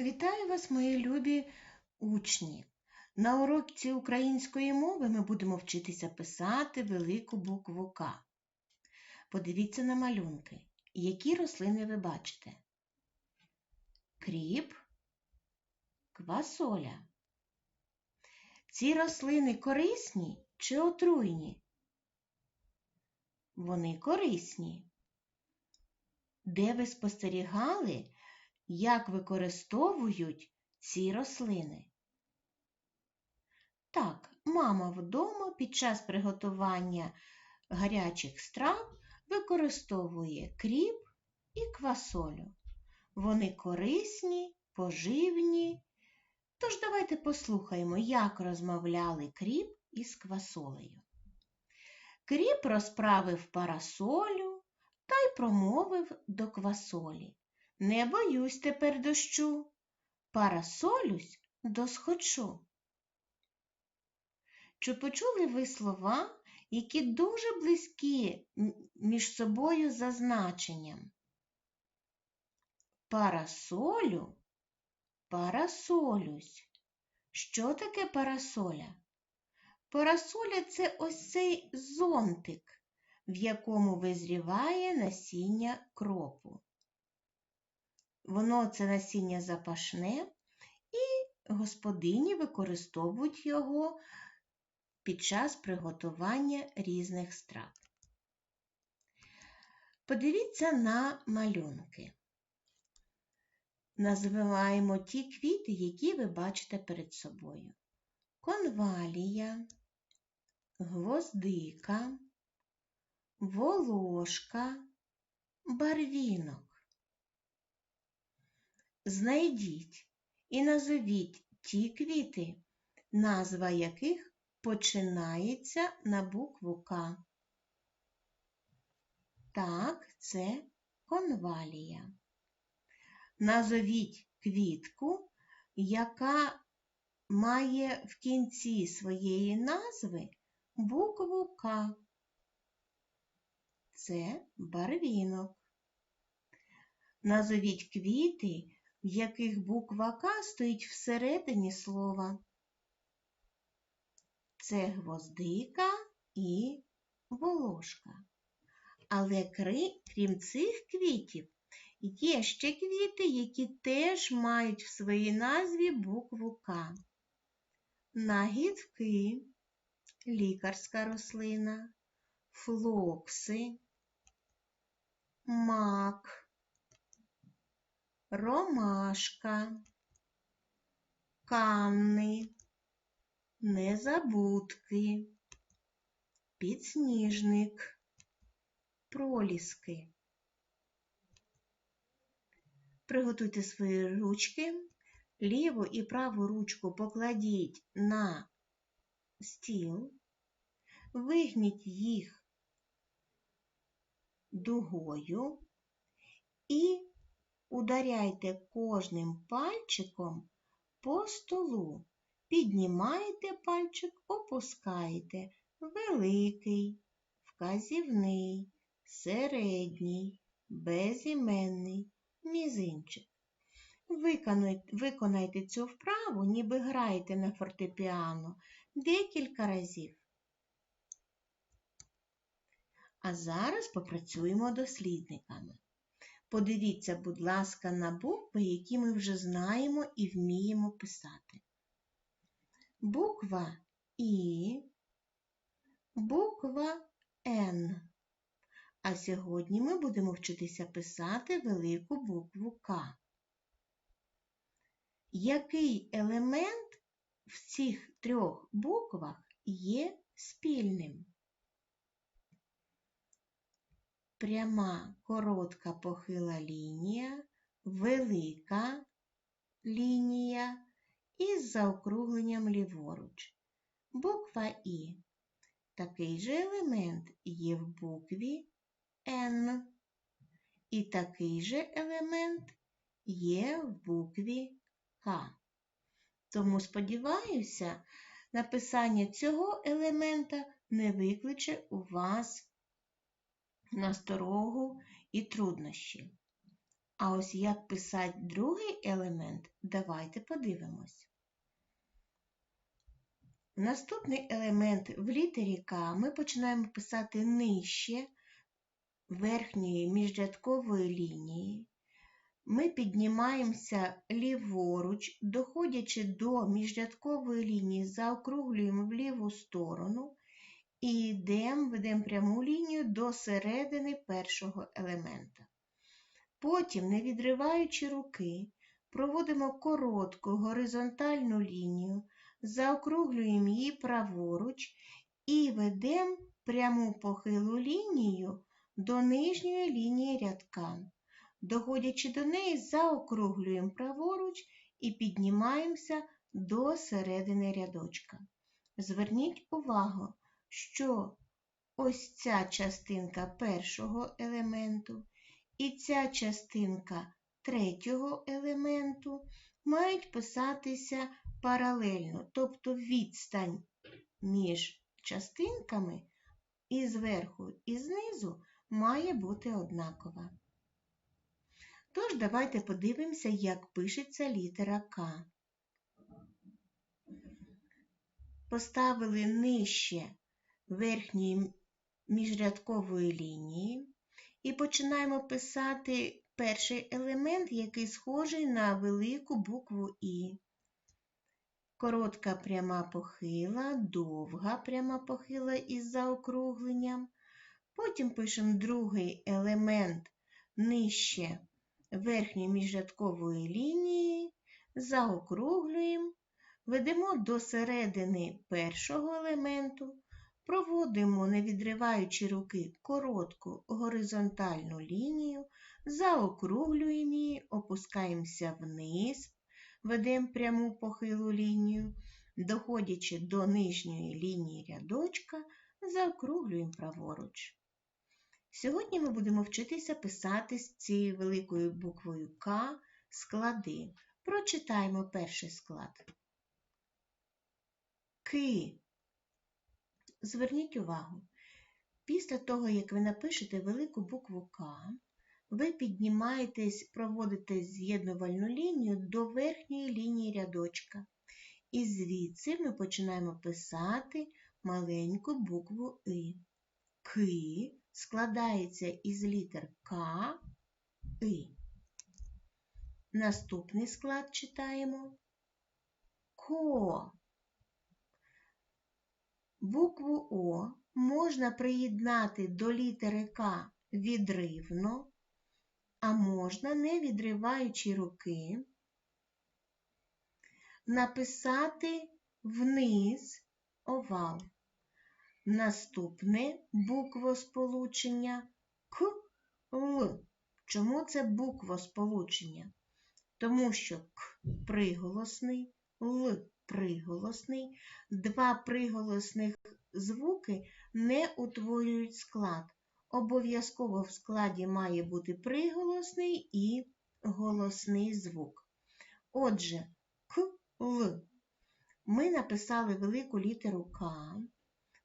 Вітаю вас, мої любі учні! На уроці української мови ми будемо вчитися писати велику букву К. Подивіться на малюнки. Які рослини ви бачите? Кріп, квасоля. Ці рослини корисні чи отруйні? Вони корисні. Де ви спостерігали, як використовують ці рослини? Так, мама вдома під час приготування гарячих страв використовує кріп і квасолю. Вони корисні, поживні. Тож давайте послухаємо, як розмовляли кріп із квасолею. Кріп розправив парасолю та й промовив до квасолі. Не боюсь тепер дощу, парасолюсь досхочу. Чи почули ви слова, які дуже близькі між собою за значенням? Парасолю, парасолюсь. Що таке парасоля? Парасоля це ось цей зонтик, в якому визріває насіння кропу. Воно це насіння запашне, і господині використовують його під час приготування різних страв. Подивіться на малюнки. Називаємо ті квіти, які ви бачите перед собою. Конвалія, гвоздика, волошка, барвінок. Знайдіть і назовіть ті квіти, назва яких починається на букву К. Так, це конвалія. Назовіть квітку, яка має в кінці своєї назви букву К. Це барвінок. Назовіть квіти, в яких буква К стоїть всередині слова. Це гвоздика і волошка. Але крім цих квітів, є ще квіти, які теж мають в своїй назві букву К. Нагідки, лікарська рослина, флокси, мак, ромашка, канни, незабудки, підсніжник, проліски. Приготуйте свої ручки, ліву і праву ручку покладіть на стіл, вигніть їх дугою. І ударяйте кожним пальчиком по столу. Піднімаєте пальчик, опускаєте великий, вказівний, середній, безіменний, мізинчик. Виконайте, цю вправу, ніби граєте на фортепіано декілька разів. А зараз попрацюємо дослідниками. Подивіться, будь ласка, на букви, які ми вже знаємо і вміємо писати. Буква І, буква Н. А сьогодні ми будемо вчитися писати велику букву К. Який елемент в цих трьох буквах є спільним? Пряма коротка похила лінія, велика лінія із заокругленням ліворуч. Буква І. Такий же елемент є в букві Н. І такий же елемент є в букві К. Тому, сподіваюся, написання цього елемента не викличе у вас насторогу і труднощі. А ось як писати другий елемент, давайте подивимось. Наступний елемент в літері К ми починаємо писати нижче верхньої міжрядкової лінії. Ми піднімаємося ліворуч, доходячи до міжрядкової лінії, заокруглюємо в ліву сторону і йдемо, ведемо пряму лінію до середини першого елемента. Потім, не відриваючи руки, проводимо коротку горизонтальну лінію, заокруглюємо її праворуч і ведемо пряму похилу лінію до нижньої лінії рядка. Доходячи до неї, заокруглюємо праворуч і піднімаємося до середини рядочка. Зверніть увагу, що ось ця частинка першого елементу і ця частинка третього елементу мають писатися паралельно, тобто відстань між частинками і зверху і знизу має бути однакова. Тож, давайте подивимося, як пишеться літера К. Поставили нижче верхньої міжрядкової лінії і починаємо писати перший елемент, який схожий на велику букву І. Коротка пряма похила, довга пряма похила із заокругленням. Потім пишемо другий елемент нижче верхньої міжрядкової лінії, заокруглюємо, ведемо до середини першого елементу, проводимо, не відриваючи руки, коротку горизонтальну лінію, заокруглюємо її, опускаємося вниз, ведемо пряму похилу лінію, доходячи до нижньої лінії рядочка, заокруглюємо праворуч. Сьогодні ми будемо вчитися писати з цією великою буквою К склади. Прочитаємо перший склад. Ки. Зверніть увагу. Після того, як ви напишете велику букву К, ви піднімаєтесь, проводите з'єднувальну лінію до верхньої лінії рядочка. І звідси ми починаємо писати маленьку букву И. Ки складається із літер К, И. Наступний склад читаємо Ко. Букву О можна приєднати до літери К відривно, а можна, не відриваючи руки, написати вниз овал. Наступне буквосполучення К Л. Чому це буквосполучення? Тому що К приголосний, Л приголосний, два приголосних звуки не утворюють склад. Обов'язково в складі має бути приголосний і голосний звук. Отже, К Л. Ми написали велику літеру К.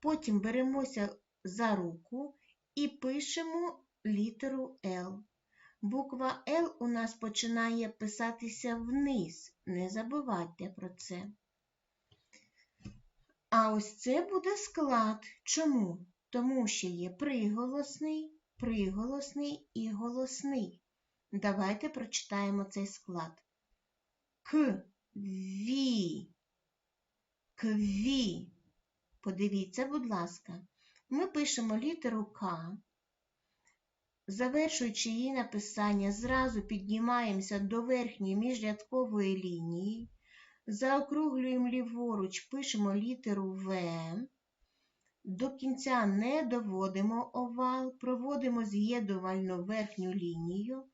Потім беремося за руку і пишемо літеру Л. Буква Л у нас починає писатися вниз. Не забувайте про це. А ось це буде склад. Чому? Тому що є приголосний, приголосний і голосний. Давайте прочитаємо цей склад. К, ві, кві. Подивіться, будь ласка, ми пишемо літеру К, завершуючи її написання, зразу піднімаємося до верхньої міжрядкової лінії, заокруглюємо ліворуч, пишемо літеру В, до кінця не доводимо овал, проводимо з'єднувальну верхню лінію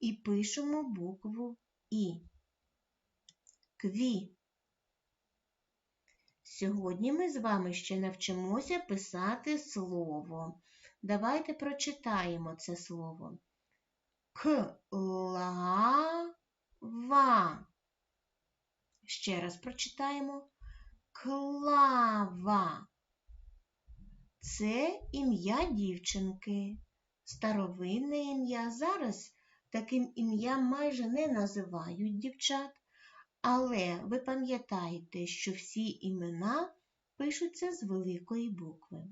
і пишемо букву І. Кві. Сьогодні ми з вами ще навчимося писати слово. Давайте прочитаємо це слово. К-ла-ва. Ще раз прочитаємо. Клава. Це ім'я дівчинки. Старовинне ім'я. Зараз таким ім'ям майже не називають дівчат, але ви пам'ятаєте, що всі імена пишуться з великої букви.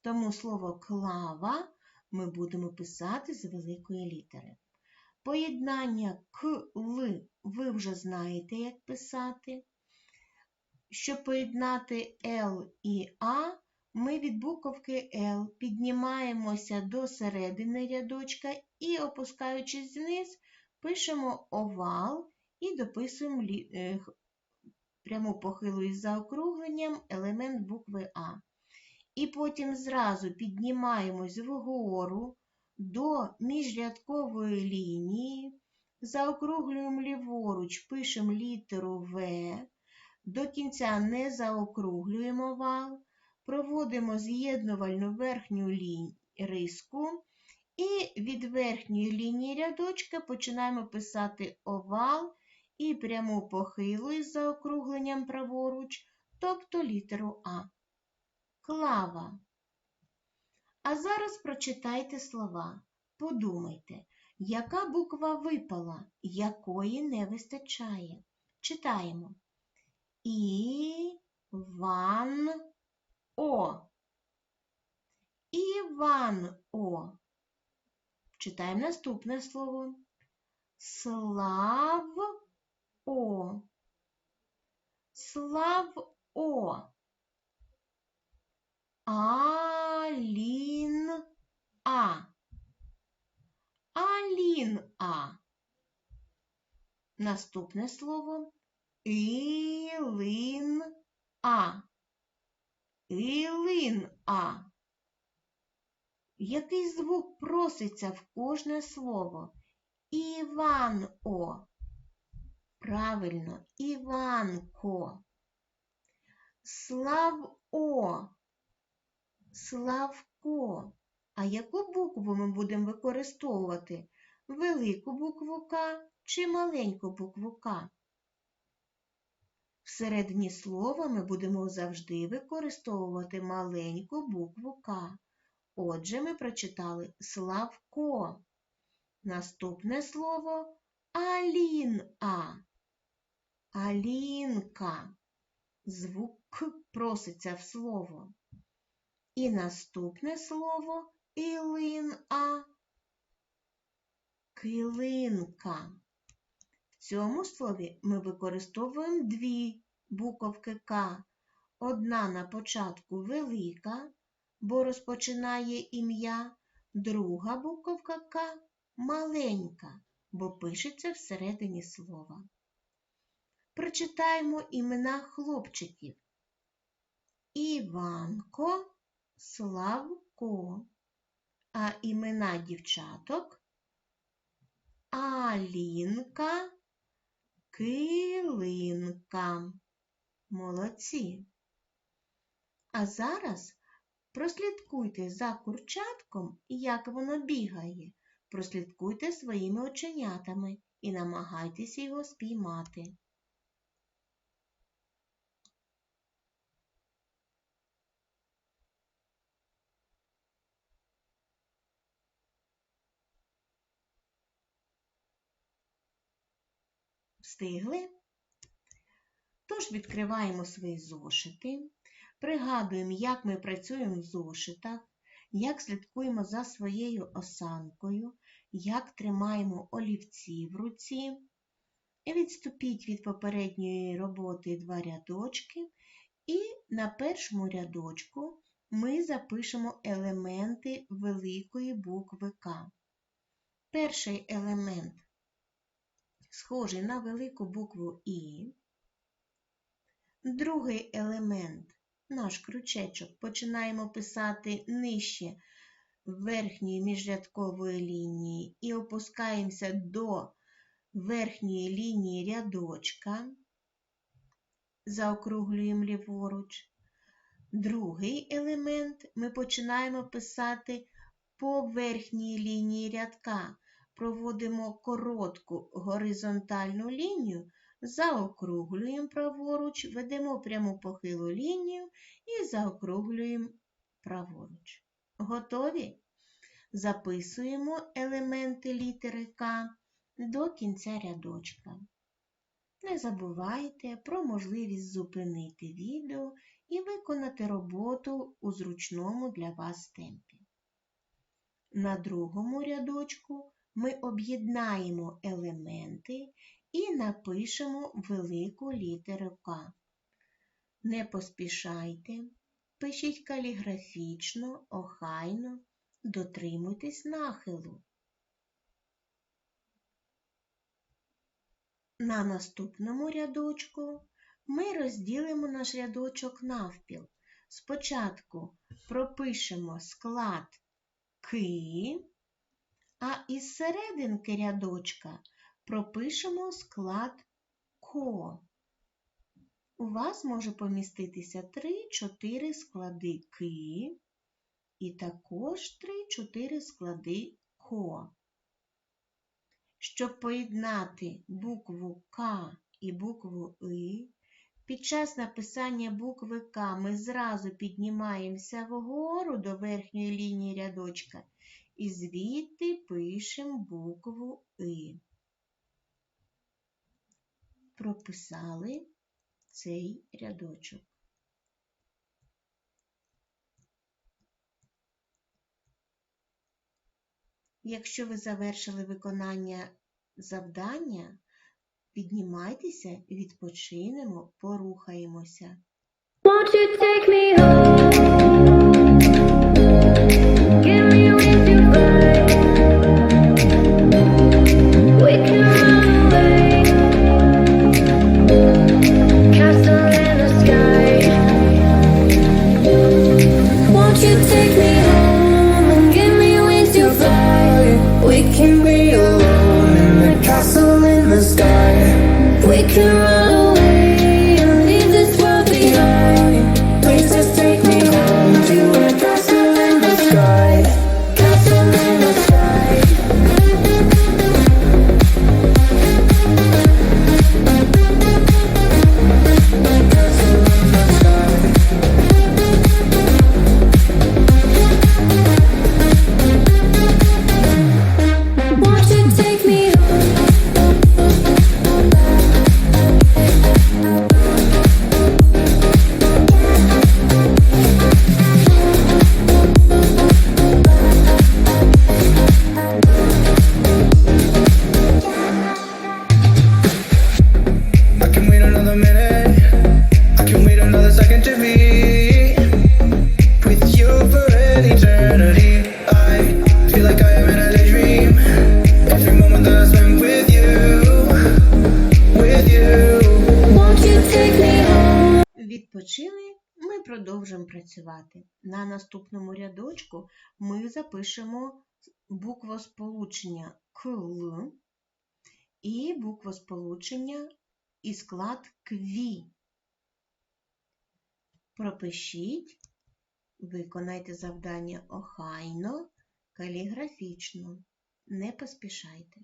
Тому слово клава ми будемо писати з великої літери. Поєднання к-л ви вже знаєте, як писати. Щоб поєднати Л і А, ми від буковки Л піднімаємося до середини рядочка і, опускаючись вниз, пишемо овал і дописуємо е, пряму похилу із заокругленням елемент букви А. І потім зразу піднімаємось вгору до міжрядкової лінії, заокруглюємо ліворуч, пишемо літеру В, до кінця не заокруглюємо вал, проводимо з'єднувальну верхню лінь... риску і від верхньої лінії рядочка починаємо писати овал і пряму похилу із заокругленням праворуч, тобто літеру А. Клава. А зараз прочитайте слова. Подумайте, яка буква випала, якої не вистачає. Читаємо. Іван О. Іван О. Читаємо наступне слово. Слав О. Слав О. Алін А. Алін А. Наступне слово Ілин А. Ілин А. Який звук проситься в кожне слово? Іван О. Правильно, Іванко. Слав О. Славко. А яку букву ми будемо використовувати? Велику букву К чи маленьку букву К? Всередині слова ми будемо завжди використовувати маленьку букву К. Отже, ми прочитали Славко. Наступне слово Алін-А. Алінка. Звук К проситься в слово. І наступне слово Ілин-А. Килинка. В цьому слові ми використовуємо дві буковки К. Одна на початку велика, бо розпочинає ім'я, друга буковка К маленька, бо пишеться всередині слова. Прочитаємо імена хлопчиків. Іванко, Славко, а імена дівчаток Алінка, Килинка. Молодці. А зараз прослідкуйте за курчатком, як воно бігає. Прослідкуйте своїми оченятами і намагайтеся його спіймати. Встигли? Тож відкриваємо свої зошити, пригадуємо, як ми працюємо в зошитах, як слідкуємо за своєю осанкою, як тримаємо олівці в руці. Відступіть від попередньої роботи два рядочки, і на першому рядочку ми запишемо елементи великої букви К. Перший елемент схожий на велику букву І. Другий елемент, наш крючечок, починаємо писати нижче верхньої міжрядкової лінії і опускаємося до верхньої лінії рядочка, заокруглюємо ліворуч. Другий елемент ми починаємо писати по верхній лінії рядка, проводимо коротку горизонтальну лінію, заокруглюємо праворуч, ведемо пряму похилу лінію і заокруглюємо праворуч. Готові? записуємо елементи літери К до кінця рядочка. Не забувайте про можливість зупинити відео і виконати роботу у зручному для вас темпі. На другому рядочку ми об'єднаємо елементи і напишемо велику літеру К. Не поспішайте, пишіть каліграфічно, охайно, дотримуйтесь нахилу. На наступному рядочку ми розділимо наш рядочок навпіл. Спочатку пропишемо склад ки, а із серединки рядочка пропишемо склад ко. У вас може поміститися 3-4 склади ки і також 3-4 склади ко. Щоб поєднати букву К і букву И, під час написання букви К ми зразу піднімаємося вгору до верхньої лінії рядочка і звідти пишемо букву И. Прописали цей рядочок. Якщо ви завершили виконання завдання, піднімайтеся, відпочинемо, порухаємося. Won't you take me home? Give me wings to fly. We can працювати. На наступному рядочку ми запишемо буквосполучення КЛ і буквосполучення і склад КВІ. Пропишіть, виконайте завдання охайно, каліграфічно. Не поспішайте.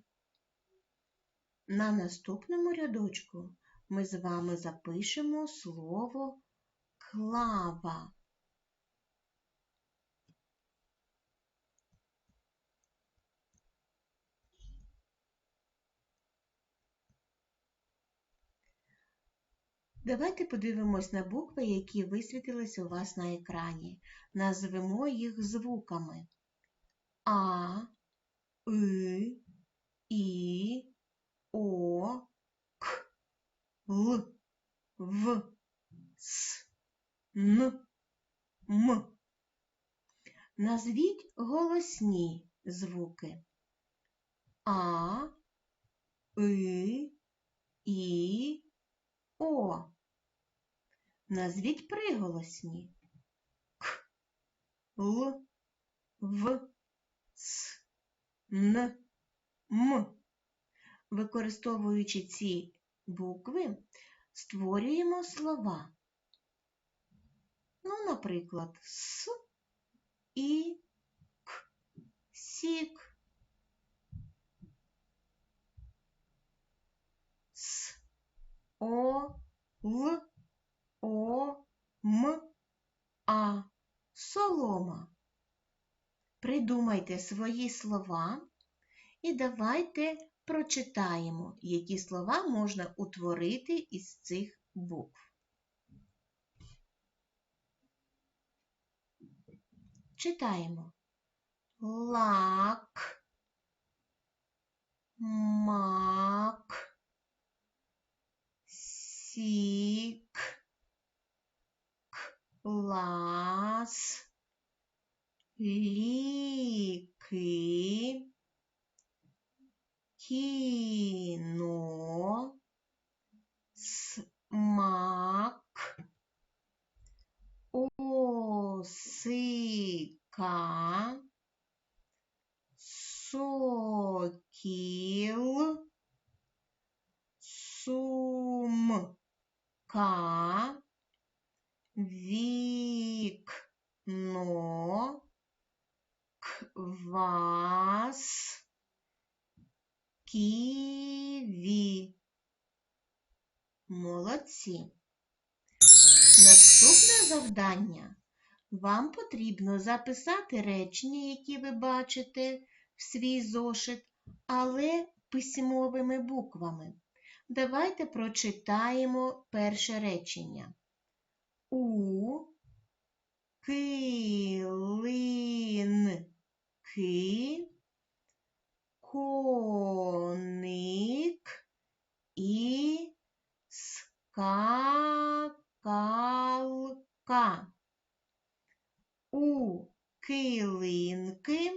На наступному рядочку ми з вами запишемо слово клава. Давайте подивимось на букви, які висвітились у вас на екрані. Назвемо їх звуками А, И, І, О, К, Л, В, С, Н, М. Назвіть голосні звуки А, И, І, О. Назвіть приголосні К, Л, В, С, Н, М. Використовуючи ці букви, створюємо слова. Ну, наприклад, С і К. Сік. С, О, Л, О, М, А. Солома. Придумайте свої слова і давайте прочитаємо, які слова можна утворити із цих букв. Читаємо. Лак, мак, сік, клас, ліки, кіно, смак, осика, сокіл, сумка, вікно, квас, ківі. Молодці. Наступне завдання. Вам потрібно записати речення, які ви бачите в свій зошит, але письмовими буквами. Давайте прочитаємо перше речення. У килинки. коник і скакалка. У килинки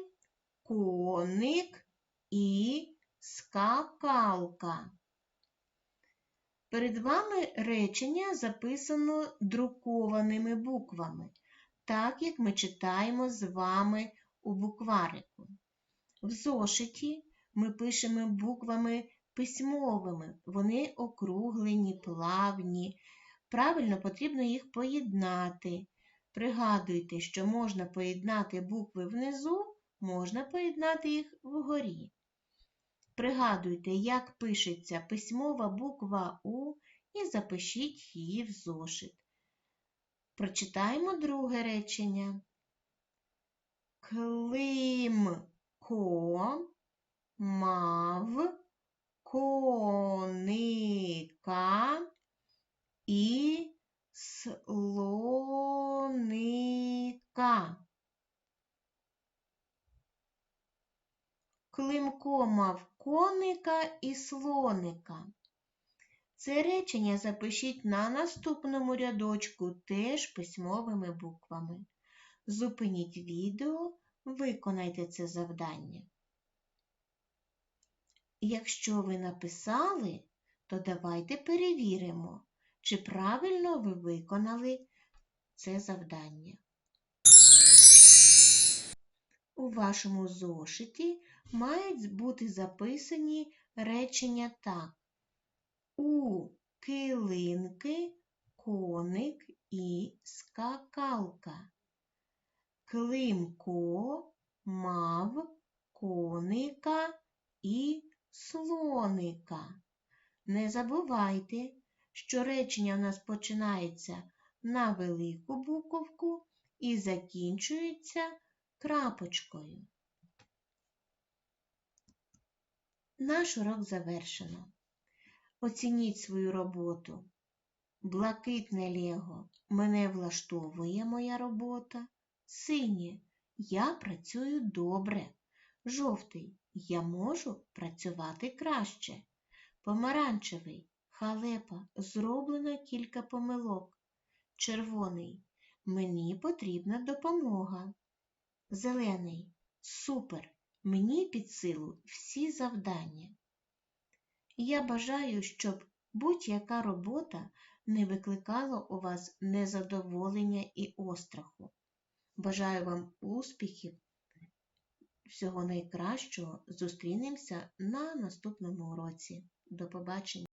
коник і скакалка. Перед вами речення записано друкованими буквами, так як ми читаємо з вами у букварику. В зошиті ми пишемо буквами письмовими, вони округлені, плавні. Правильно потрібно їх поєднати. Пригадуйте, що можна поєднати букви внизу, можна поєднати їх вгорі. Пригадуйте, як пишеться письмова буква У і запишіть її в зошит. Прочитаємо друге речення. Климко мав коника і слоника. Климко мав коника і слоника. Це речення запишіть на наступному рядочку теж письмовими буквами. Зупиніть відео, виконайте це завдання. Якщо ви написали, то давайте перевіримо, чи правильно ви виконали це завдання. У вашому зошиті мають бути записані речення так. У килинки коник і скакалка. Климко мав коника і слоника. Не забувайте, що речення у нас починається на велику буковку і закінчується крапочкою. Наш урок завершено. Оцініть свою роботу. Блакитне Лего. Мене влаштовує моя робота. Синє. Я працюю добре. Жовтий. Я можу працювати краще. Помаранчевий. Халепа. Зроблено кілька помилок. Червоний. Мені потрібна допомога. Зелений. Супер. Мені під силу всі завдання. Я бажаю, щоб будь-яка робота не викликала у вас незадоволення і остраху. Бажаю вам успіхів, всього найкращого. Зустрінемося на наступному уроці. До побачення!